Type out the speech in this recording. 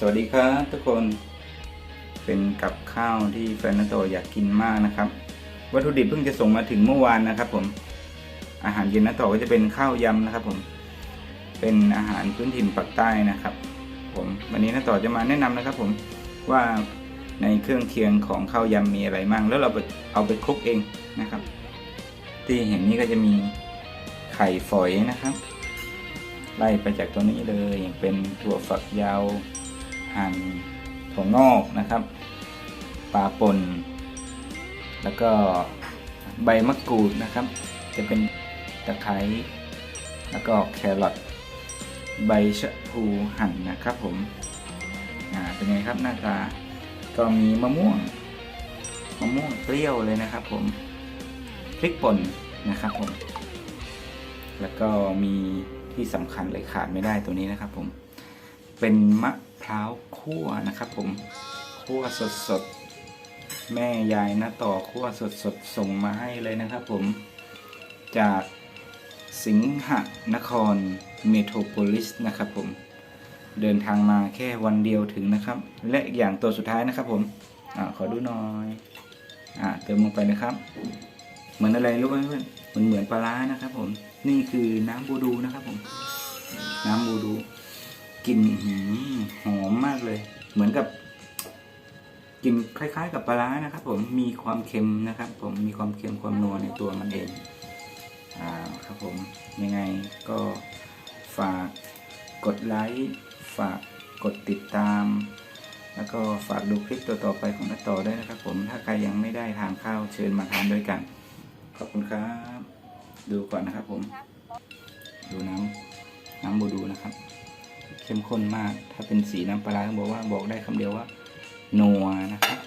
สวัสดีครับทุกคนเป็นกับข้าวที่แฟนนาโตอยากกินมากนะครับ วัตถุดิบเพิ่งจะส่งมาถึงเมื่อวานนะครับ ผม อาหารเย็นนาโตก็จะเป็นข้าวยำนะครับ ผม เป็นอาหารพื้นถิ่นปักใต้นะครับ ผมวันนี้นาโตจะมาแนะนำนะครับ ผมว่าในเครื่องเคียงของข้าวยำมีอะไรบ้างแล้วเราเอาไปคลุกเองนะครับ ที่เห็นนี้ก็จะมีไข่ฝอยนะครับ ไล่ไปจากตัวนี้เลยเป็นถั่วฝักยาว หั่นถั่วงอกนะครับปลาป่นแล้วก็ใบมะกรูดนะครับ จะเป็นตะไคร้แล้วก็แครอทใบชะพูหั่นนะครับผมอ่าเป็นไงครับหน้าตาก็มีมะม่วงมะม่วงเปรี้ยวเลยนะครับผมพริกป่นนะครับผม แล้วก็มีที่สำคัญเลยขาดไม่ได้ตัวนี้นะครับผม เป็นมะพร้าวคั่วนะครับผมคั่วสดสดแม่ยายนะต่อคั่วสดสดส่งมาให้เลยนะครับผมจากสิงหนครเมโทรโพลิสนะครับผมเดินทางมาแค่วันเดียวถึงนะครับ และอีกอย่างตัวสุดท้ายนะครับผมอขอดูหน่อยอเติมลงไปนะครับ เหมือนอะไรรู้ไหมเพื่อนเหมันเหมือนปลาร้านะครับผมนี่คือน้ำบูดูนะครับผม น้ำบูดู กลิ่นหอหอมมากเลย เหมือนกับกลิ่นคล้ายๆ กับปลาร้านะครับ ผมมีความเค็มนะครับ ผมมีความเค็มความนัวในตัวมันเองอ่าครับผมยังไงก็ฝากกดไลค์ฝากกดติดตาม แล้วก็ฝากดูคลิปตัวต่อไปของนัตต่อด้วยนะครับ ผมถ้าใครยังไม่ได้ทานข้าวเชิญมาทานด้วยกัน ขอบคุณครับ ดูก่อนนะครับผม ดูน้ำน้ำบูดู เข้มข้นมาก ถ้าเป็นสีน้ำปลาร้าต้องบอกว่าบอกได้คำเดียวว่านัวนะครับ